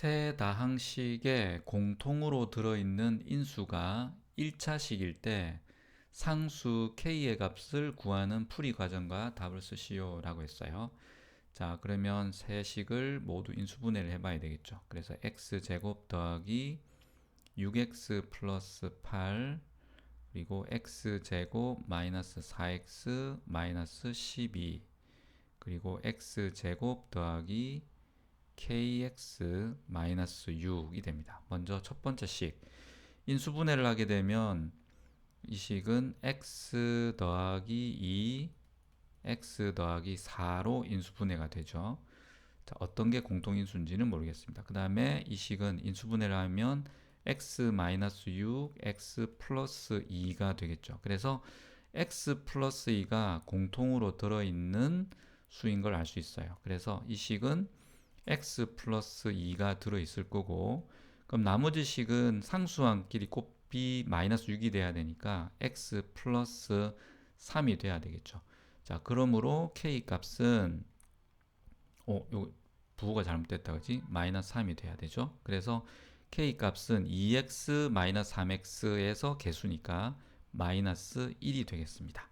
세 다항식에 공통으로 들어있는 인수가 1차식일 때 상수 k의 값을 구하는 풀이 과정과 답을 쓰시오 라고 했어요. 자 그러면 세 식을 모두 인수분해를 해봐야 되겠죠. 그래서 x제곱 더하기 6x 플러스 8 그리고 x제곱 마이너스 4x 마이너스 12 그리고 x제곱 더하기 kx 마이너스 6이 됩니다. 먼저 첫 번째 식 인수분해를 하게 되면 이 식은 x 더하기 2 x 더하기 4로 인수분해가 되죠. 자, 어떤 게 공통인수인지는 모르겠습니다. 그 다음에 이 식은 인수분해를 하면 x 마이너스 6, x 플러스 2가 되겠죠. 그래서 x 플러스 2가 공통으로 들어있는 수인 걸 알 수 있어요. 그래서 이 식은 x 플러스 2가 들어있을 거고 그럼 나머지 식은 상수항끼리 곱비 마이너스 6이 돼야 되니까 x 플러스 3이 돼야 되겠죠. 자 그러므로 k 값은 어, 요 부호가 잘못됐다 그지? 마이너스 3이 돼야 되죠. 그래서 k 값은 2x 마이너스 3x에서 개수니까 마이너스 1이 되겠습니다.